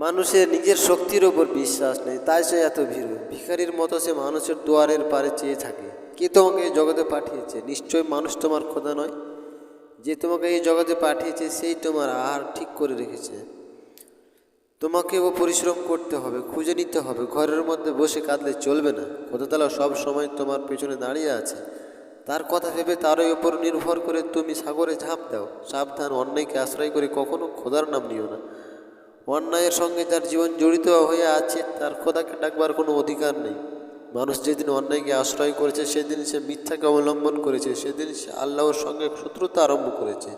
মানুষের নিজের শক্তির ওপর বিশ্বাস নেই, তাই সে এত ভীরু। ভিখারির মতো সে মানুষের দুয়ারের পারে চেয়ে থাকে। কে তোমাকে এই জগতে পাঠিয়েছে? নিশ্চয় মানুষ তোমার খোদা নয়? যে তোমাকে এই জগতে পাঠিয়েছে, সেই তোমার আহার ঠিক করে রেখেছে। তোমাকেও পরিশ্রম করতে হবে, খুঁজে নিতে হবে। ঘরের মধ্যে বসে কাঁদলে চলবে না। খোদাতালা সব সময় তোমার পেছনে দাঁড়িয়ে আছে। তার কথা ভেবে তারই ওপর নির্ভর করে তুমি সাগরে ঝাঁপ দাও। সাবধান, অন্যায়কে আশ্রয় করে কখনো খোদার নাম নিও না। অন্যায়ের সঙ্গে যার জীবন জড়িত হয়ে আছে, তার খোদাকে ডাকবার কোনো অধিকার নেই। মানুষ যেদিন অন্যায়কে আশ্রয় করেছে, সেদিন সে মিথ্যাকে অবলম্বন করেছে, সেদিন সে আল্লাহর সঙ্গে শত্রুতা আরম্ভ করেছে।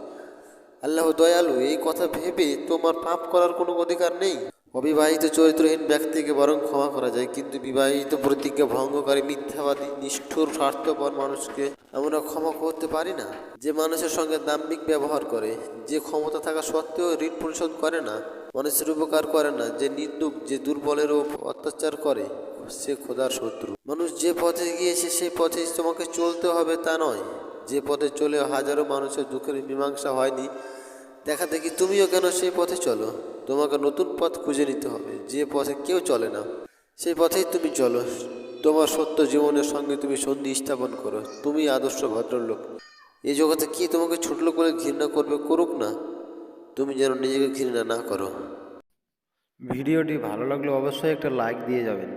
আল্লাহ দয়ালু, এই কথা ভেবে তোমার পাপ করার কোনো অধিকার নেই? অবিবাহিত চরিত্রহীন ব্যক্তিকে বরং ক্ষমা করা যায়, কিন্তু বিবাহিত প্রতিজ্ঞা ভঙ্গকারী, মিথ্যাবাদী, নিষ্ঠুর, স্বার্থপর মানুষকে আমরা ক্ষমা করতে পারি না। যে মানুষের সঙ্গে দাম্ভিক ব্যবহার করে, যে ক্ষমতা থাকা সত্ত্বেও ঋণ পরিশোধ করে না মানুষের উপকার করে না, যে নির্দুক যে দুর্বলের অত্যাচার করে, সে খোদার শত্রু। মানুষ যে পথে গিয়েছে, সেই পথে তোমাকে চলতে হবে তা নয়। যে পথে চলে হাজারো মানুষের দুঃখের মীমাংসা হয়নি, দেখা দেখি তুমিও কেন সেই পথে চলো? তোমাকে নতুন পথ খুঁজে নিতে হবে, যে পথে কেউ চলে না, সেই পথেই তুমি চলো। তোমার সত্য জীবনের সঙ্গে তুমি সন্ধি স্থাপন করো তুমি আদর্শ ভদ্রলোক। এই জগতে কি তোমাকে ছোট লোক বলে ঘৃণা করবে, করুক না। তুমি যেন নিজেকে ঘৃণা না করো। ভিডিওটি ভালো লাগলে অবশ্যই একটা লাইক দিয়ে যাবেন।